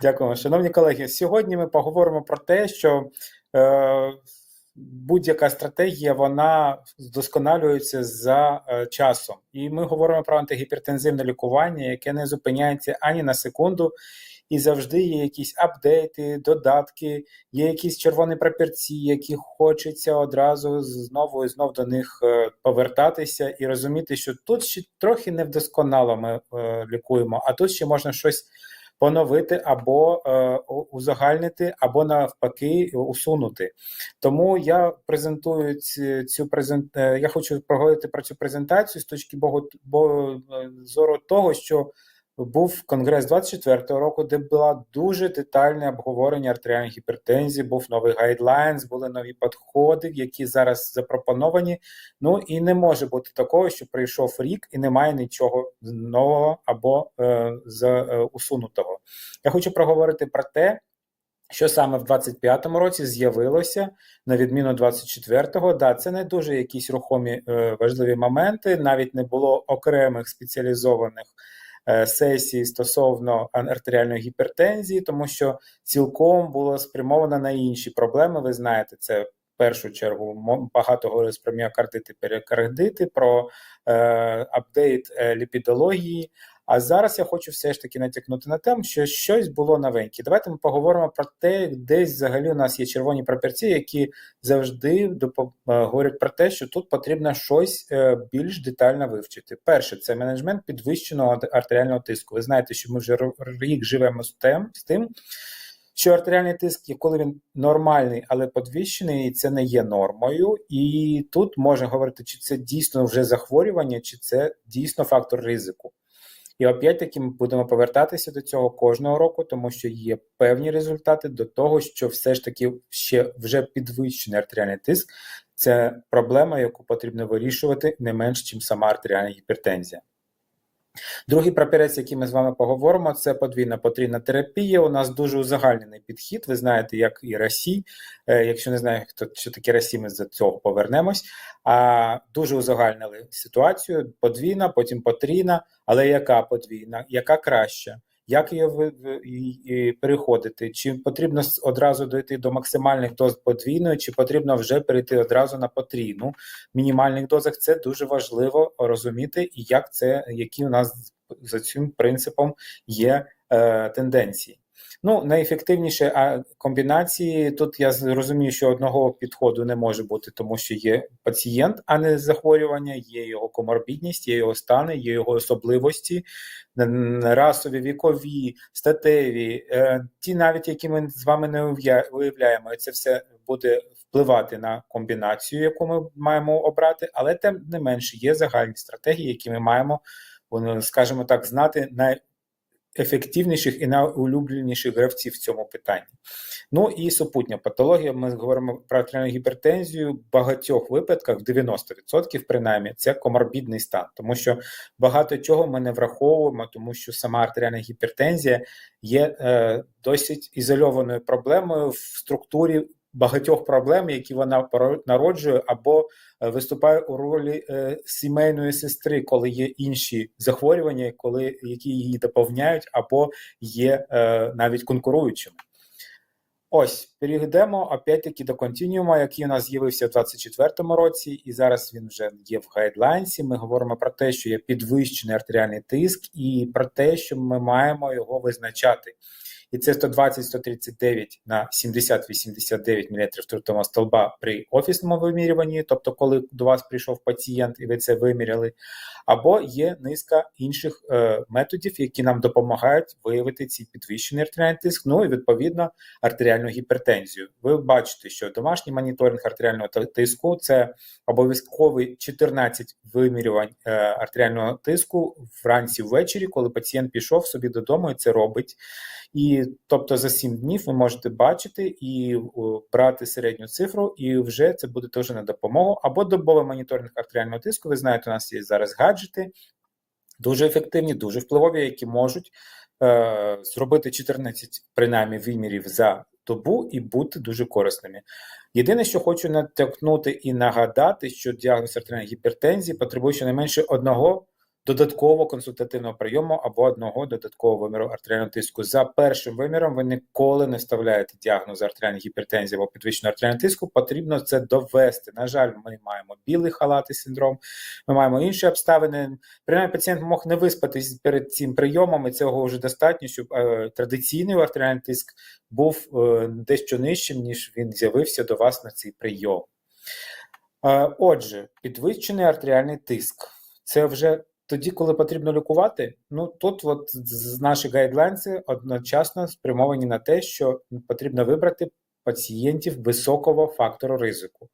Дякую, шановні колеги. Сьогодні ми поговоримо про те, що е, будь-яка стратегія вона вдосконалюється за е, часом, і ми говоримо про антигіпертензивне лікування, яке не зупиняється ані на секунду, і завжди є якісь апдейти, додатки, є якісь червоні прапірці, які хочеться одразу знову і знов до них е, повертатися і розуміти, що тут ще трохи невдосконало ми е, лікуємо, а тут ще можна щось поновити або е, узагальнити, або навпаки усунути. Тому я презентую цю презент. е, Я хочу проговорити про цю презентацію з точки богу, бо, е, зору того, що був конгрес 24-го року, де було дуже детальне обговорення артеріальної гіпертензії, був новий гайдлайнс, були нові підходи, які зараз запропоновані. Ну і не може бути такого, що прийшов рік і немає нічого нового або е, з е, усунутого. Я хочу проговорити про те. Що саме в 25-му році з'явилося на відміну 24-го, да, це не дуже якісь рухомі е, важливі моменти. Навіть не було окремих спеціалізованих е, сесій стосовно артеріальної гіпертензії, тому що цілком було спрямовано на інші проблеми. Ви знаєте, це в першу чергу багато говорилось про міокардити, перикардити, про е, апдейт е, ліпідології. А зараз я хочу все ж таки натякнути на те, що щось було новеньке. Давайте ми поговоримо про те, десь взагалі у нас є червоні прапірці, які завжди говорять про те, що тут потрібно щось е, більш детально вивчити. Перше, це менеджмент підвищеного артеріального тиску. Ви знаєте, що ми вже рік живемо з тим, з тим, що артеріальний тиск, коли він нормальний, але підвищений, це не є нормою. І тут можна говорити, чи це дійсно вже захворювання, чи це дійсно фактор ризику. І опять таки ми будемо повертатися до цього кожного року, тому що є певні результати до того, що все ж таки ще вже підвищений артеріальний тиск це проблема, яку потрібно вирішувати не менш, ніж сама артеріальна гіпертензія. Другий прапірець, який ми з вами поговоримо, це подвійна потрійна терапія. У нас дуже узагальнений підхід. Ви знаєте, як і РАСІ. Е, Якщо не знає, хто що таке РАСІ, ми за цього повернемось. А дуже узагальнили ситуацію. Подвійна, потім потрійна. Але яка подвійна, яка краща? Як її переходити? Чи потрібно одразу дойти до максимальних доз подвійної, чи потрібно вже перейти одразу на потрійну? В мінімальних дозах це дуже важливо розуміти, і як це, які у нас за цим принципом є е, тенденції. Ну, найефективніше комбінації тут я розумію, що одного підходу не може бути, тому що є пацієнт, а не захворювання, є його коморбідність, є його стани, є його особливості, расові, вікові, статеві, е, ті навіть, які ми з вами не уявля- уявляємо, це все буде впливати на комбінацію, яку ми маємо обрати, але тим не менше є загальні стратегії, які ми маємо, скажімо так, знати найефективніших і найулюбленіших гравців в цьому питанні. Ну і супутня патологія. Ми говоримо про артеріальну гіпертензію. В багатьох випадках, в 90% принаймні, це коморбідний стан, тому що багато чого ми не враховуємо, тому що сама артеріальна гіпертензія є е, досить ізольованою проблемою в структурі багатьох проблем, які вона народжує або е, виступає у ролі е, сімейної сестри, коли є інші захворювання, коли які її доповняють, або є е, навіть конкуруючими. Ось перейдемо опять-таки до континіума, який у нас з'явився в 2024 році, і зараз він вже є в гайдлайнсі. Ми говоримо про те, що є підвищений артеріальний тиск, і про те, що ми маємо його визначати. І це 120-139 на 70-89 мм ртутного столба при офісному вимірюванні, тобто, коли до вас прийшов пацієнт і ви це виміряли, або є низка інших е, методів, які нам допомагають виявити цей підвищений артеріальний тиск, ну і відповідно артеріальну гіпертензію. Ви бачите, що домашній моніторинг артеріального тиску це обов'язковий 14 вимірювань е, артеріального тиску вранці ввечері, коли пацієнт пішов собі додому і це робить. І тобто за 7 днів ви можете бачити і брати середню цифру, і вже це буде теж на допомогу. Або добовий моніторинг артеріального тиску. Ви знаєте, у нас є зараз гаджети, дуже ефективні, дуже впливові, які можуть е, зробити 14 принаймні вимірів за добу і бути дуже корисними. Єдине, що хочу натякнути і нагадати, що діагноз артеріальної гіпертензії потребує щонайменше одного додаткового консультативного прийому або одного додаткового виміру артеріального тиску. За першим виміром ви ніколи не вставляєте діагноз артеріальної гіпертензії або підвищеного артеріального тиску. Потрібно це довести. На жаль, ми маємо білий халатий синдром, ми маємо інші обставини. Принаймні, пацієнт мог не виспатись перед цим прийомом, і цього вже достатньо, щоб е, традиційний артеріальний тиск був е, дещо нижчим, ніж він з'явився до вас на цей прийом. Е, Отже, підвищений артеріальний тиск це вже тоді, коли потрібно лікувати. Ну тут, от з- наші гайдлайнси одночасно спрямовані на те, що потрібно вибрати пацієнтів високого фактору ризику.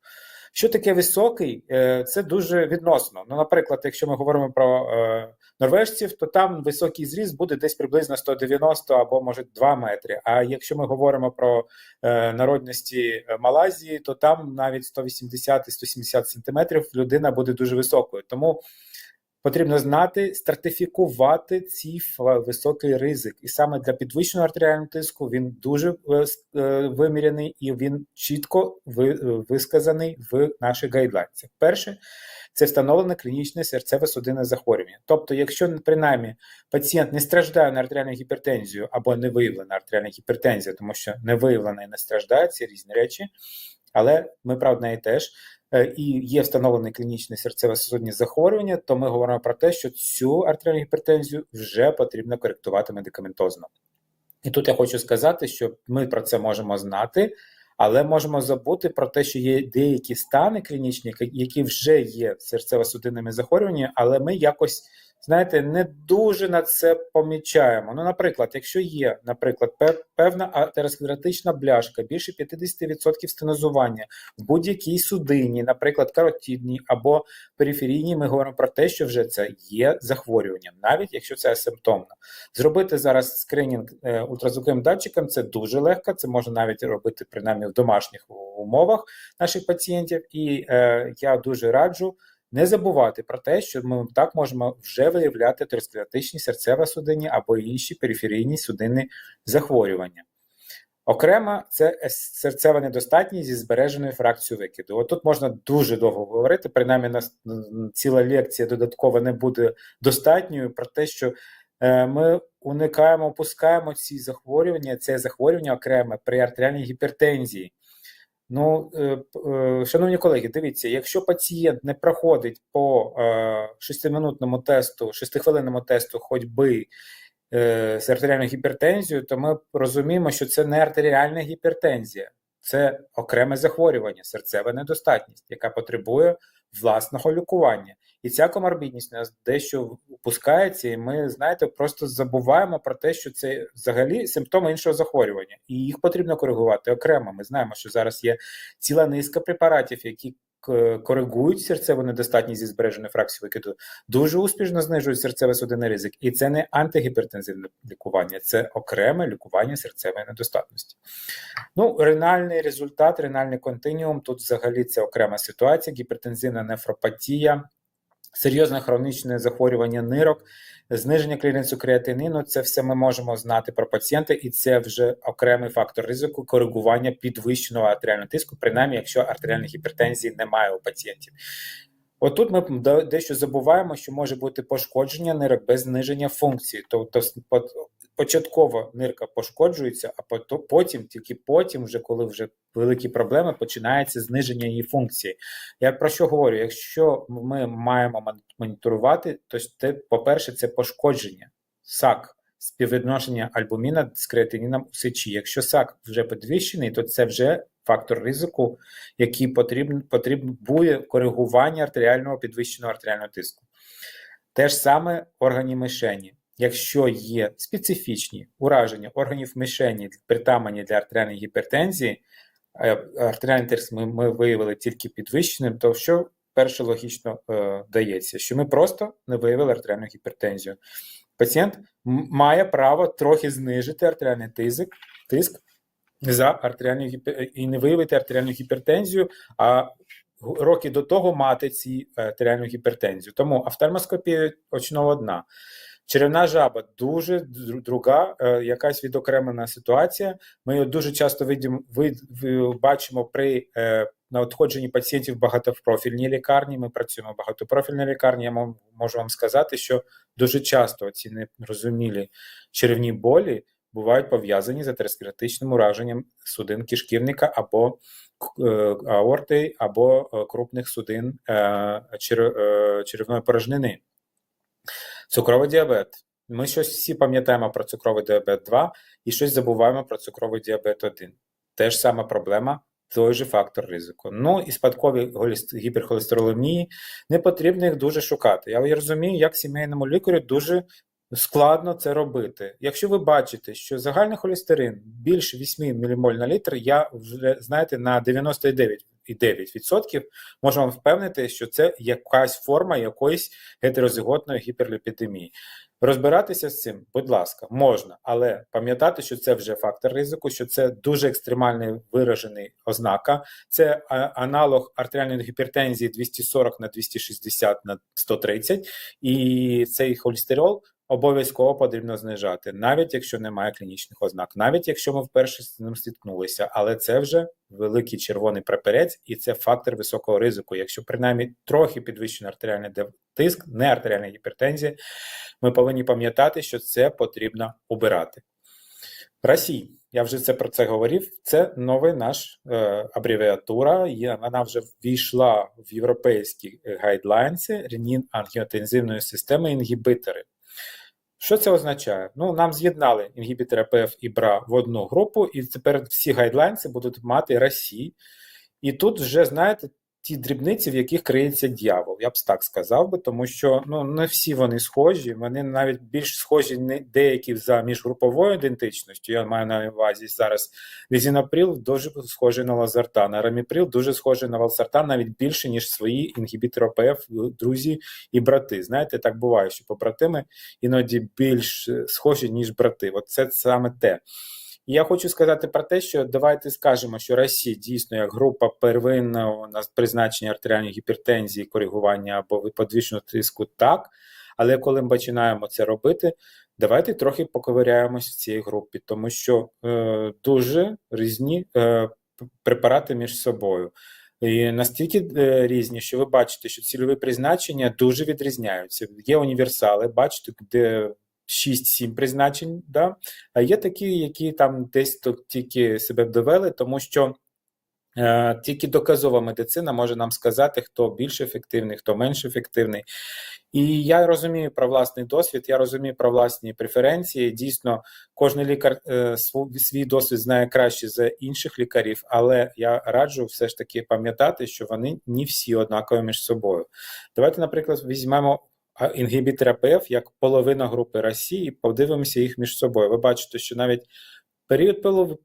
Що таке високий? Е, Це дуже відносно. Ну, наприклад, якщо ми говоримо про е, норвежців, то там високий зріст буде десь приблизно 190 або може 2 метри. А якщо ми говоримо про е, народності Малайзії, то там навіть 180 і 170 сантиметрів людина буде дуже високою. Тому потрібно знати, стратифікувати ф- високий ризик. І саме для підвищеного артеріального тиску він дуже е, е, виміряний і він чітко е, висказаний в наших гайдлайнсах. Перше, це встановлене клінічне серцево-судинне захворювання. Тобто, якщо принаймні пацієнт не страждає на артеріальну гіпертензію або не виявлена артеріальна гіпертензія, тому що не виявлена і не страждає, це різні речі. Але ми про неї теж і є встановлене клінічне серцево-судинні захворювання, то ми говоримо про те, що цю артеріальну гіпертензію вже потрібно коректувати медикаментозно. І тут я хочу сказати, що ми про це можемо знати, але можемо забути про те, що є деякі стани клінічні, які вже є серцево-судинними захворюваннями, але ми якось. Знаєте, не дуже на це помічаємо. Ну, наприклад, якщо є, наприклад, певна атеросклеротична бляшка, більше 50% стенозування в будь-якій судині, наприклад, каротидній або периферійній, ми говоримо про те, що вже це є захворюванням, навіть якщо це асимптомно. Зробити зараз скринінг е, ультразвуковим датчиком це дуже легко. Це можна навіть робити принаймні в домашніх умовах наших пацієнтів. І е, я дуже раджу не забувати про те, що ми так можемо вже виявляти атеросклеротичні серцево-судинні або інші периферійні судинні захворювання. Окремо, це серцева недостатність зі збереженою фракцією викиду. От тут можна дуже довго говорити, принаймні нас ціла лекція додаткова не буде достатньою про те, що е, ми уникаємо, опускаємо ці захворювання, це захворювання окреме при артеріальній гіпертензії. Ну, е, е, шановні колеги, дивіться, якщо пацієнт не проходить по е, шестиминутному тесту, шестихвилинному тесту ходьби би з артеріальною гіпертензією, то ми розуміємо, що це не артеріальна гіпертензія, це окреме захворювання, серцева недостатність, яка потребує власного лікування. І ця коморбідність нас дещо опускається, і ми, знаєте, просто забуваємо про те, що це взагалі симптоми іншого захворювання, і їх потрібно коригувати окремо. Ми знаємо, що зараз є ціла низка препаратів, які коригують серцеву недостатність зі збереженою фракцією викиду, дуже успішно знижують серцево-судинний ризик. І це не антигіпертензивне лікування, це окреме лікування серцевої недостатності. Ну, ренальний результат, ренальний континіум. Тут взагалі це окрема ситуація, гіпертензивна нефропатія, серйозне хронічне захворювання нирок, зниження кліренсу креатинину. Це все ми можемо знати про пацієнта, і це вже окремий фактор ризику коригування підвищеного артеріального тиску, принаймні, якщо артеріальної гіпертензії немає у пацієнтів. Отут ми дещо забуваємо, що може бути пошкодження нирок без зниження функції. Тобто початково нирка пошкоджується, а потім, тільки потім, вже коли вже великі проблеми, починається зниження її функції. Я про що говорю? Якщо ми маємо моніторувати, то це, по-перше, це пошкодження САК. Співвідношення альбуміна з креатиніном у сечі. Якщо САК вже підвищений, то це вже фактор ризику, який потрібен, потребує коригування артеріального підвищеного артеріального тиску. Те ж саме органі мишені. Якщо є специфічні ураження органів мишені, притаманні для артеріальної гіпертензії, е, артеріальний тиск ми, ми виявили тільки підвищеним, то що перше логічно е, дається, що ми просто не виявили артеріальну гіпертензію. Пацієнт має право трохи знижити артеріальний тиск, тиск за артеріальну гіпер... і не виявити артеріальну гіпертензію, а роки до того мати ці е, артеріальну гіпертензію. Тому офтальмоскопія очного дна. Черевна жаба дуже друга, е, якась відокремлена ситуація. Ми її дуже часто видимо, вид, бачимо при е, надходженні пацієнтів в багатопрофільній лікарні. Ми працюємо в багатопрофільній лікарні. Я можу вам сказати, що дуже часто ці нерозумілі черевні болі бувають пов'язані з атеросклеротичним ураженням судин кишківника або е, аорти, або крупних судин чер- черевної порожнини. Цукровий діабет. Ми щось всі пам'ятаємо про цукровий діабет 2 і щось забуваємо про цукровий діабет 1. Теж сама проблема, той же фактор ризику. Ну і спадкові гіперхолестеролемії, не потрібно їх дуже шукати. Я розумію, як сімейному лікарю дуже складно це робити. Якщо ви бачите, що загальний холестерин більше 8 ммоль на літр, я вже знаєте на 99,9% вам впевнити, що це якась форма якоїсь гетерозиготної гіперліпідемії. Розбиратися з цим, будь ласка, можна, але пам'ятати, що це вже фактор ризику, що це дуже екстремальний виражений ознака. Це аналог артеріальної гіпертензії 240 на 260 на 130, і цей холестерол обов'язково потрібно знижати, навіть якщо немає клінічних ознак, навіть якщо ми вперше з ним стикнулися, але це вже великий червоний прапорець, і це фактор високого ризику. Якщо принаймні трохи підвищений артеріальний тиск, не артеріальна гіпертензія, ми повинні пам'ятати, що це потрібно убирати. Росій, я вже це про це говорив. Це новий наш е, абревіатура. Вона вже ввійшла в європейські гайдлайнси ренін ангіотензивної системи інгібітори. Що це означає? Ну, нам з'єднали інгібітори і БРА в одну групу, і тепер всі гайдлайнси будуть мати Росії. І тут вже, знаєте, ті дрібниці, в яких криється дьявол, я б так сказав би, тому що ну, не всі вони схожі, вони навіть більш схожі не деякі за міжгруповою ідентичністю. Я маю на увазі зараз Лізінаприл дуже схожий на лазертан, а раміприл дуже схожий на валсартан, навіть більше, ніж свої інгібітори ОПФ, друзі і брати. Знаєте, так буває, що побратими іноді більш схожі, ніж брати. От це саме те. І я хочу сказати про те, що давайте скажемо, що Росія дійсно як група первинного на призначення артеріальної гіпертензії, коригування або підвищеного тиску, так. Але коли ми починаємо це робити, давайте трохи поковиряємось в цій групі, тому що е, дуже різні е, препарати між собою. І настільки е, різні, що ви бачите, що цільові призначення дуже відрізняються. Є універсали, бачите, де 6-7 призначень, да? а є такі, які там десь тут тільки себе довели, тому що е, тільки доказова медицина може нам сказати, хто більш ефективний, хто менш ефективний. І я розумію про власний досвід, я розумію про власні преференції. Дійсно, кожен лікар е, свій досвід знає краще за інших лікарів, але я раджу все ж таки пам'ятати, що вони не всі однакові між собою. Давайте, наприклад, візьмемо інгібітор АПФ як половина групи Росії подивимося їх між собою. Ви бачите, що навіть період пилу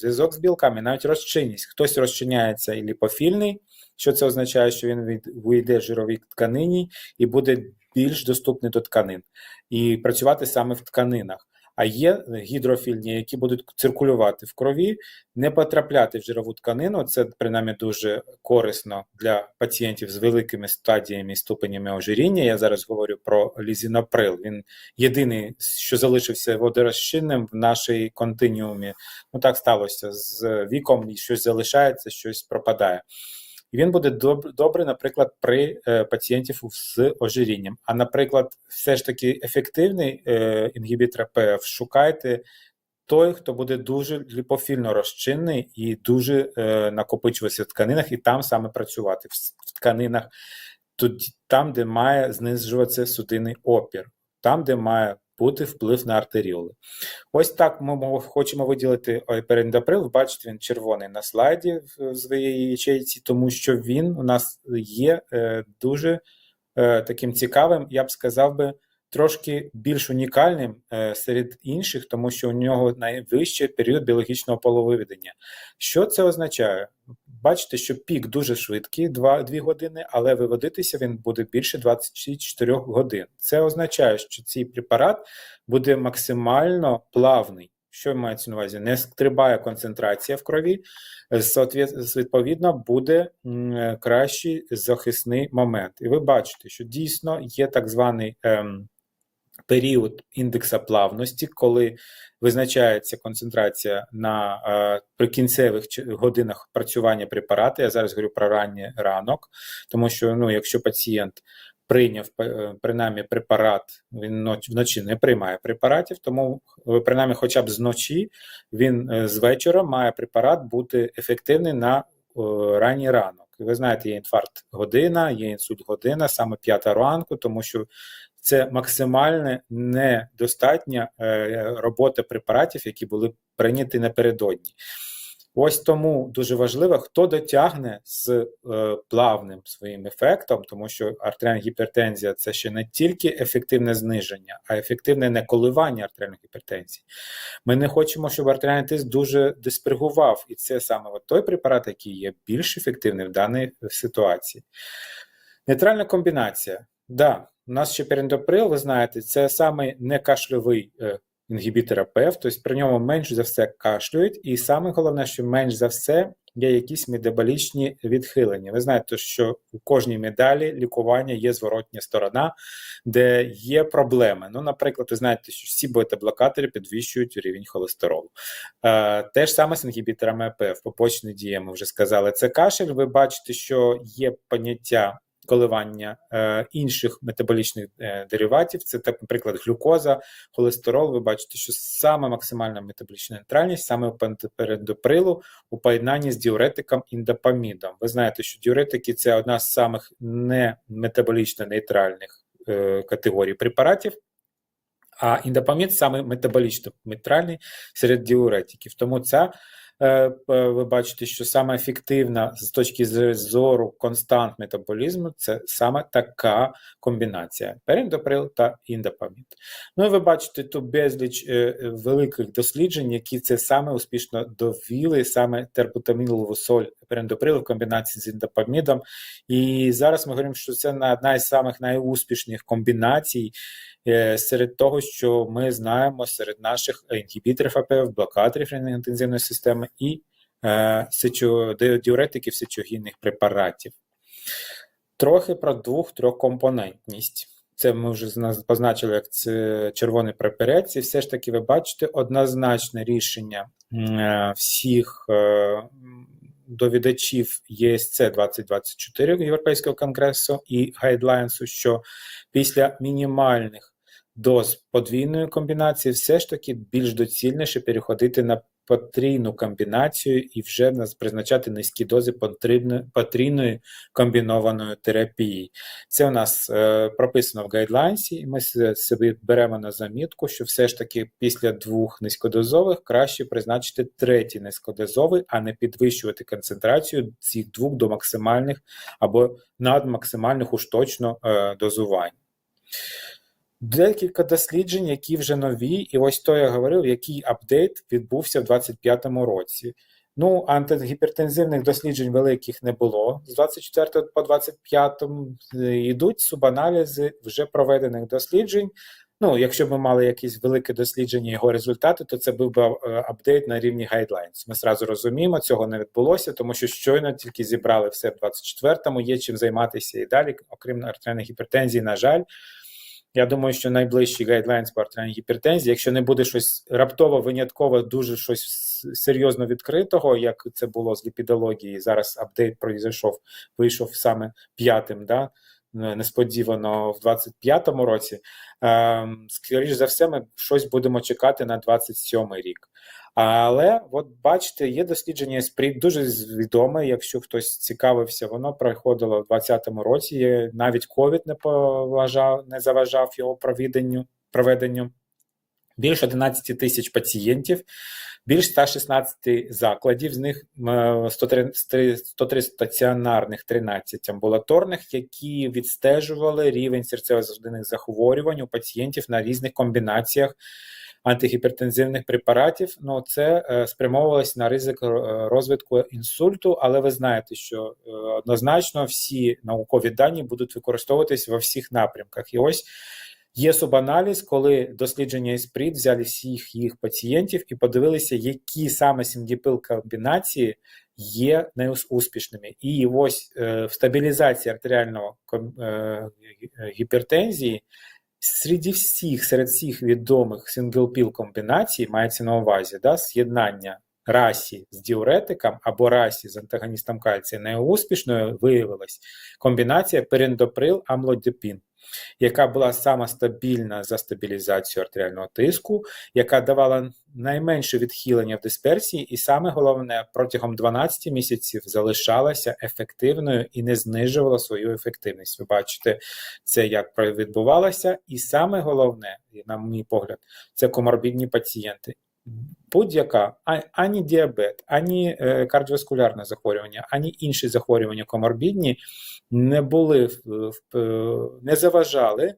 зв'язок з білками, навіть розчинність. Хтось розчиняється і ліпофільний, що це означає, що він вийде жировій тканині і буде більш доступний до тканин, і працювати саме в тканинах. А є гідрофільні, які будуть циркулювати в крові, не потрапляти в жирову тканину. Це принаймні дуже корисно для пацієнтів з великими стадіями і ступенями ожиріння. Я зараз говорю про лізіноприл. Він єдиний, що залишився водорозчинним в нашій континіумі. Ну так сталося з віком, щось залишається, щось пропадає. І він буде доб- добрий, наприклад, при е, пацієнтів з ожирінням. А, наприклад, все ж таки ефективний е, інгібітор ПФ шукайте той, хто буде дуже ліпофільно розчинний і дуже е, накопичуватися в тканинах, і там саме працювати в, тканинах, тут, там, де має знижуватися судинний опір, там, де має бути вплив на артеріоли. Ось так ми хочемо виділити перендаприл. Бачите, він червоний на слайді в своїй ячейці, тому що він у нас є е, дуже е, таким цікавим, я б сказав би, трошки більш унікальним е, серед інших, тому що у нього найвищий період біологічного половиведення. Що це означає? Бачите, що пік дуже швидкий, 2, 2 години, але виводитися він буде більше 24 годин. Це означає, що цей препарат буде максимально плавний. Що мається на увазі? Не стрибає концентрація в крові, е, відповідно, буде е, кращий захисний момент. І ви бачите, що дійсно є так званий ем, період індекса плавності, коли визначається концентрація на е, прикінцевих чи- годинах працювання препарату. Я зараз говорю про ранній ранок, тому що ну, якщо пацієнт прийняв е, принаймні препарат, він вночі не приймає препаратів, тому е, принаймні хоча б зночі він е, з вечора має препарат бути ефективний на ранній ранок. Ви знаєте, є інфаркт година, є інсульт година, саме п'ята ранку, тому що це максимально недостатня е, робота препаратів, які були прийняті напередодні. Ось тому дуже важливо, хто дотягне з е, плавним своїм ефектом, тому що артеріальна гіпертензія це ще не тільки ефективне зниження, а ефективне не коливання артеріальної гіпертензії. Ми не хочемо, щоб артеріальний тиск дуже диспергував, і це саме от той препарат, який є більш ефективним в даній ситуації. Нейтральна комбінація. Да, у нас ще перендоприл, ви знаєте, це саме не кашльовий е, тобто при ньому менш за все кашлюють, і саме головне, що менш за все є якісь метаболічні відхилення. Ви знаєте, що у кожній медалі лікування є зворотня сторона, де є проблеми. Ну, наприклад, ви знаєте, що всі бета-блокатори підвищують рівень холестеролу. Е, те ж саме з інгібіторами АПФ, побочні дії, ми вже сказали. Це кашель. Ви бачите, що є поняття коливання е, інших метаболічних е, дериватів, це так, наприклад, глюкоза, холестерол. Ви бачите, що саме максимальна метаболічна нейтральність саме у пентоперендоприлу у поєднанні з діуретиком індопамідом. Ви знаєте, що діуретики це одна з самих не метаболічно нейтральних е, категорій препаратів. А індопамід саме метаболічно нейтральний серед діуретиків. Тому ця ви бачите, що саме ефективна з точки зору констант метаболізму це саме така комбінація перендоприл та індопамід. Ну і ви бачите тут безліч е, е, великих досліджень, які це саме успішно довіли, саме тербутамілову соль перендоприлу в комбінації з індопамідом. І зараз ми говоримо, що це на- одна із самих найуспішніших комбінацій е, серед того, що ми знаємо серед наших інгібіторів АПФ, блокаторів рентгенозної системи і е, діуретиків сечогінних препаратів. Трохи про двох-трьохкомпонентність. Це ми вже позначили як це червоний прапорець, і все ж таки ви бачите однозначне рішення е, всіх е, довідачів ЄСЦ 2024 Європейського конгресу і гайдлайнсу, що після мінімальних доз подвійної комбінації все ж таки більш доцільніше переходити на потрійну комбінацію і вже призначати низькі дози потрійної комбінованої терапії. Це у нас е, прописано в гайдлайнсі, і ми собі беремо на замітку, що все ж таки після двох низькодозових краще призначити третій низькодозовий, а не підвищувати концентрацію цих двох до максимальних або надмаксимальних уж точно е, дозувань. Декілька досліджень, які вже нові, і ось то я говорив, який апдейт відбувся в 2025 році. Ну, антигіпертензивних досліджень великих не було з 24 по 25 Е, йдуть субаналізи вже проведених досліджень. Ну, якщо б ми мали якісь велике дослідження його результати, то це був би е, апдейт на рівні guidelines. Ми зразу розуміємо, цього не відбулося, тому що щойно тільки зібрали все в 24-му, є чим займатися і далі, окрім артеріальної гіпертензії, на жаль. Я думаю, що найближчий гайдлайнс по артеріальній гіпертензії, якщо не буде щось раптово, винятково, дуже щось серйозно відкритого, як це було з ліпідології, зараз апдейт пройшов, вийшов саме п'ятим, да, несподівано в 25-му році. Скоріше скоріш за все, ми щось будемо чекати на 27-й рік. Але от бачите, є дослідження СПРІД, дуже відоме. Якщо хтось цікавився, воно проходило в 2020 році. Навіть ковід не поважав, не заважав його проведенню. Більше 11 тисяч пацієнтів, більш 116 закладів, з них е, 103 103 стаціонарних, 13 амбулаторних, які відстежували рівень серцево-судинних захворювань у пацієнтів на різних комбінаціях антигіпертензивних препаратів. Ну, це е, спрямовувалось на ризик е, розвитку інсульту, але ви знаєте, що е, однозначно всі наукові дані будуть використовуватись во всіх напрямках. І ось є субаналіз, коли дослідження ІСПРІТ взяли всіх їх пацієнтів і подивилися, які саме сингіпил комбінації є неуспішними. І ось е, в стабілізації артеріального е, гіпертензії Серед всіх, серед всіх відомих сингл-піл комбінацій мається на увазі да, з'єднання расі з діуретиком або расі з антагоністом кальція найуспішною виявилась комбінація перендоприл амлодипін яка була сама стабільна за стабілізацію артеріального тиску, яка давала найменше відхилення в дисперсії, і саме головне, протягом 12 місяців залишалася ефективною і не знижувала свою ефективність. Ви бачите, це як відбувалося, і саме головне, на мій погляд, це коморбідні пацієнти. Будь-яка ані діабет, ані е, кардіоваскулярне захворювання, ані інші захворювання коморбідні не були не заважали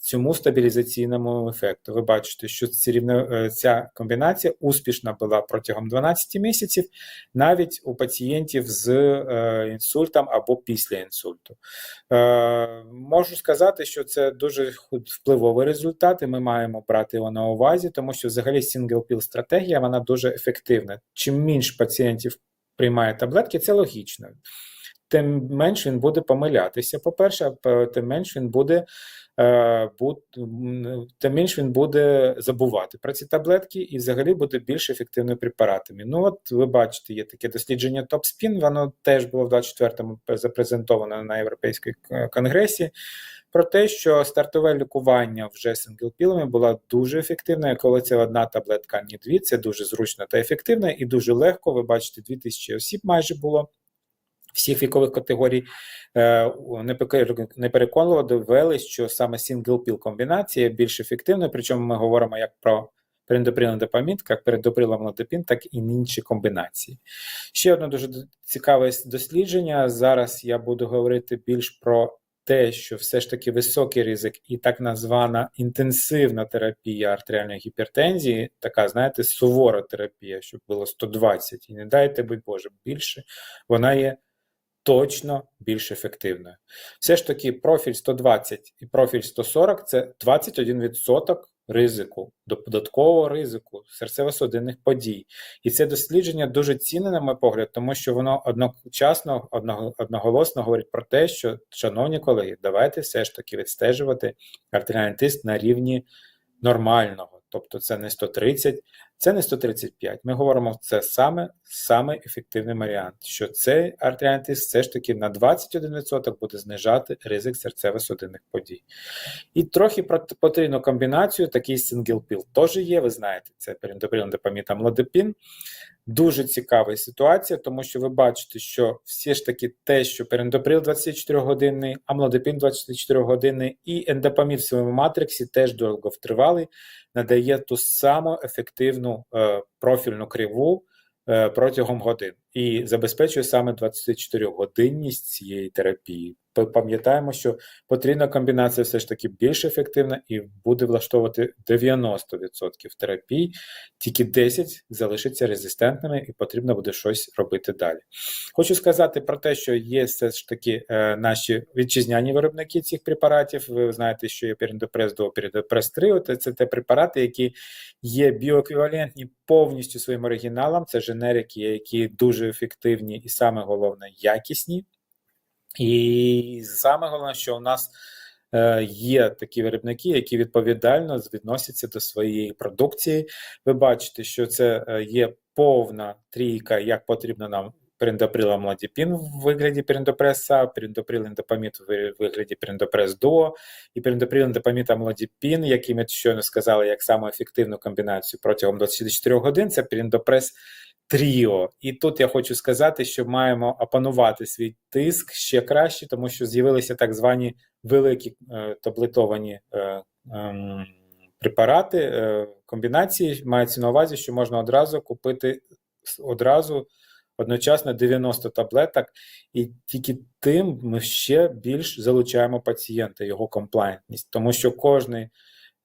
цьому стабілізаційному ефекту. Ви бачите, що е, ця комбінація успішна була протягом 12 місяців, навіть у пацієнтів з е, інсультом або після інсульту. Е, можу сказати, що це дуже впливовий результат, і ми маємо брати його на увазі, тому що взагалі сингл-піл стратегія вона дуже ефективна. Чим менше пацієнтів приймає таблетки, це логічно тим менш він буде помилятися. По-перше, тим менш він буде е, тим менш він буде забувати про ці таблетки і взагалі буде більш ефективними препаратами. Ну от ви бачите, є таке дослідження TopSpin, воно теж було в 24-му запрезентовано на Європейському конгресі. Про те, що стартове лікування вже синглпілами було дуже ефективне, коли це одна таблетка, не дві, це дуже зручно та ефективно і дуже легко. Ви бачите, 2000 осіб майже було всіх вікових категорій е, не переконливо довели, що саме сингл-піл комбінація більш ефективна, причому ми говоримо як про передоприлний допамін, як передоприломлодопін, так і інші комбінації. Ще одне дуже цікаве дослідження. Зараз я буду говорити більш про те, що все ж таки високий ризик і так названа інтенсивна терапія артеріальної гіпертензії, така, знаєте, сувора терапія, щоб було 120, і не дайте, будь Боже, більше, вона є точно більш ефективною. Все ж таки, профіль 120 і профіль 140 це 21% ризику, додаткового ризику серцево-судинних подій. І це дослідження дуже цінне, на мій погляд, тому що воно одночасно, одноголосно говорить про те, що, шановні колеги, давайте все ж таки відстежувати артеріальний тиск на рівні нормального. Тобто це не 130, це не 135. Ми говоримо, це саме саме ефективний варіант, що цей артеріальний все ж таки на 21% буде знижати ризик серцево-судинних подій. І трохи потрібну комбінацію, такий сингл-піл теж є, ви знаєте, це періндоприлин допамітам ладопін. Дуже цікава ситуація, тому що ви бачите, що всі ж таки те, що перендоприл 24 годинний, амлодипін 24 години і ендопамід в своєму матриксі теж довготривалий, надає ту саму ефективну е, профільну криву е, протягом годин і забезпечує саме 24 годинність цієї терапії пам'ятаємо, що потрібна комбінація все ж таки більш ефективна і буде влаштовувати 90% терапій, тільки 10% залишиться резистентними і потрібно буде щось робити далі. Хочу сказати про те, що є все ж таки е, наші вітчизняні виробники цих препаратів. Ви знаєте, що є Перендопрес 2, Перендопрес 3, це те препарати, які є біоеквівалентні повністю своїм оригіналам. Це женерики, які дуже ефективні і саме головне якісні. І саме головне, що у нас е, є такі виробники, які відповідально відносяться до своєї продукції. Ви бачите, що це е, є повна трійка, як потрібно нам. Перендоприла младіпін в вигляді перендопреса, перендоприлин допамід в вигляді перендопрес дуо і перендоприлин допамід амлодіпін, який ми щойно сказали, як саму ефективну комбінацію протягом 24 годин, це перендопрес тріо. І тут я хочу сказати, що маємо опанувати свій тиск ще краще, тому що з'явилися так звані великі е, таблетовані е, е, препарати, е, комбінації. Мається на увазі, що можна одразу купити одразу. Одночасно 90 таблеток, і тільки тим ми ще більш залучаємо пацієнта, його комплайнтність, тому що кожний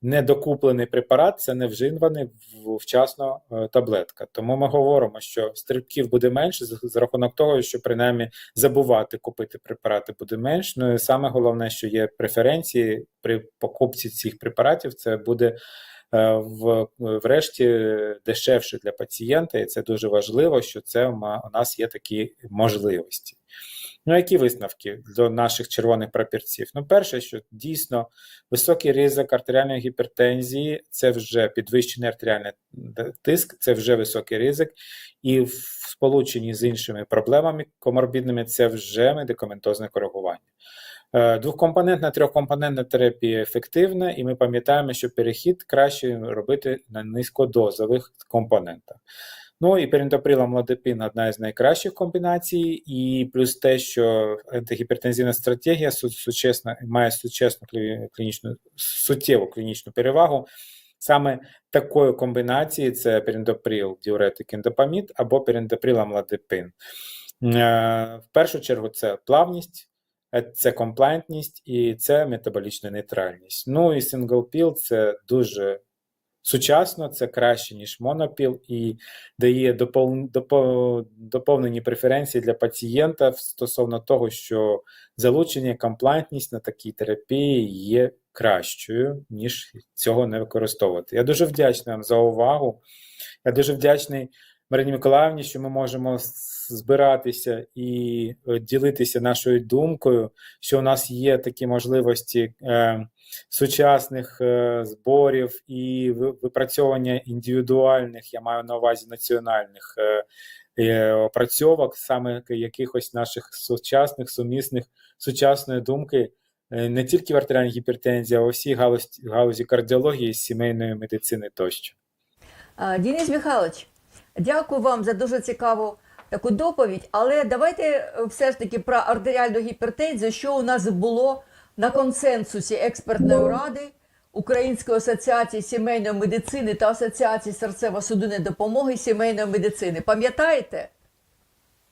недокуплений препарат це не вживаний вчасно е, таблетка. Тому ми говоримо, що стрибків буде менше за рахунок того, що принаймні забувати купити препарати буде менш. Ну і саме головне, що є преференції при покупці цих препаратів, це буде в, врешті дешевше для пацієнта, і це дуже важливо, що це у нас є такі можливості. Ну, які висновки до наших червоних прапірців? Ну, перше, що дійсно високий ризик артеріальної гіпертензії це вже підвищений артеріальний тиск, це вже високий ризик, і в сполученні з іншими проблемами коморбідними це вже медикаментозне коригування. Е, Двохкомпонентна, трьохкомпонентна терапія ефективна, і ми пам'ятаємо, що перехід краще робити на низькодозових компонентах. Ну і періндоприлом ладепін одна із найкращих комбінацій, і плюс те, що антигіпертензивна стратегія сучасна, має сучасну клінічну, суттєву клінічну перевагу. Саме такої комбінації це періндоприл, діуретик, індопамід або періндоприл амлодипин. Е, В першу чергу це плавність, це комплайнтність і це метаболічна нейтральність. Ну і синглпіл це дуже сучасно, це краще, ніж монопіл, і дає доповнені преференції для пацієнта стосовно того, що залучення комплайнтність на такій терапії є кращою, ніж цього не використовувати. Я дуже вдячний вам за увагу. Я дуже вдячний Марині Миколаївні, що ми можемо збиратися і е, ділитися нашою думкою, що у нас є такі можливості е, сучасних е, зборів і випрацьовування індивідуальних, я маю на увазі національних е, е, опрацьовок, саме якихось наших сучасних, сумісних, сучасної думки. е, Не тільки в гіпертензії, а у всій галузі, галузі кардіології, сімейної медицини тощо. А, Денис Михайлович, дякую вам за дуже цікаву таку доповідь. Але давайте е, все ж таки про артеріальну гіпертензію, що у нас було на консенсусі експертної ради Української асоціації сімейної медицини та Асоціації серцево-судинної допомоги сімейної медицини. Пам'ятаєте?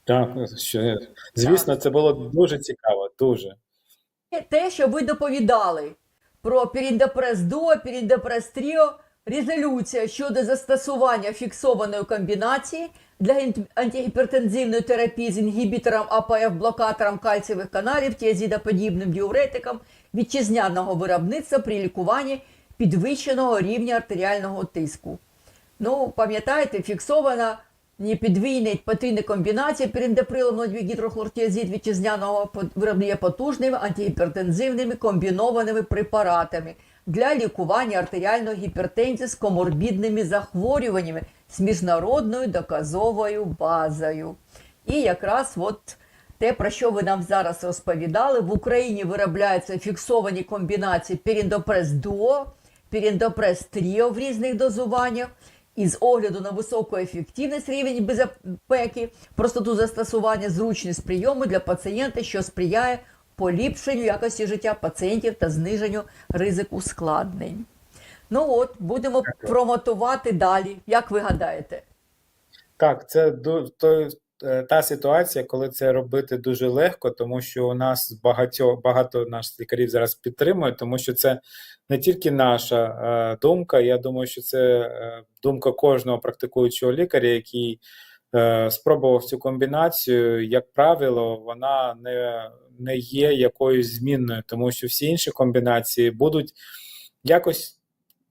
Так, що, звісно, це було дуже цікаво, дуже. те, що ви доповідали про Піріндопрес Дуо, Піріндопрес Тріо, резолюція щодо застосування фіксованої комбінації для антигіпертензивної терапії з інгібітором АПФ, блокатором кальцієвих каналів, тіазідоподібним діуретиком вітчизняного виробництва при лікуванні підвищеного рівня артеріального тиску. Ну, пам'ятаєте, фіксована непідвійна і потрійна комбінація піріндеприлом гідрохлортіазид вітчизняного вироблення потужними антигіпертензивними комбінованими препаратами для лікування артеріальної гіпертензії з коморбідними захворюваннями з міжнародною доказовою базою. І якраз от те, про що ви нам зараз розповідали, в Україні виробляються фіксовані комбінації Піріндопрес Дуо, Піріндопрес Тріо в різних дозуваннях. І з огляду на високу ефективність рівень безпеки, простоту застосування, зручність прийому для пацієнта, що сприяє поліпшенню якості життя пацієнтів та зниженню ризику ускладнень. Ну от, будемо промотувати далі. Як ви гадаєте? Так, це той, е, та ситуація, коли це робити дуже легко, тому що у нас багатьо, багато наших лікарів зараз підтримують, тому що це не тільки наша е, думка. Я думаю, що це е, думка кожного практикуючого лікаря, який спробував цю комбінацію. Як правило, вона не, не є якоюсь змінною, тому що всі інші комбінації будуть якось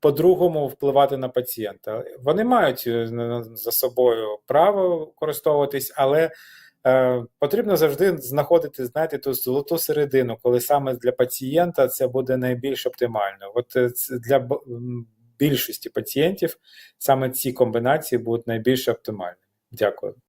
по-другому впливати на пацієнта. Вони мають е, за собою право користуватись, але е, потрібно завжди знаходити, знаєте, ту золоту середину, коли саме для пацієнта це буде найбільш оптимально. От е, для більшості пацієнтів саме ці комбінації будуть найбільш оптимальними. Дякую.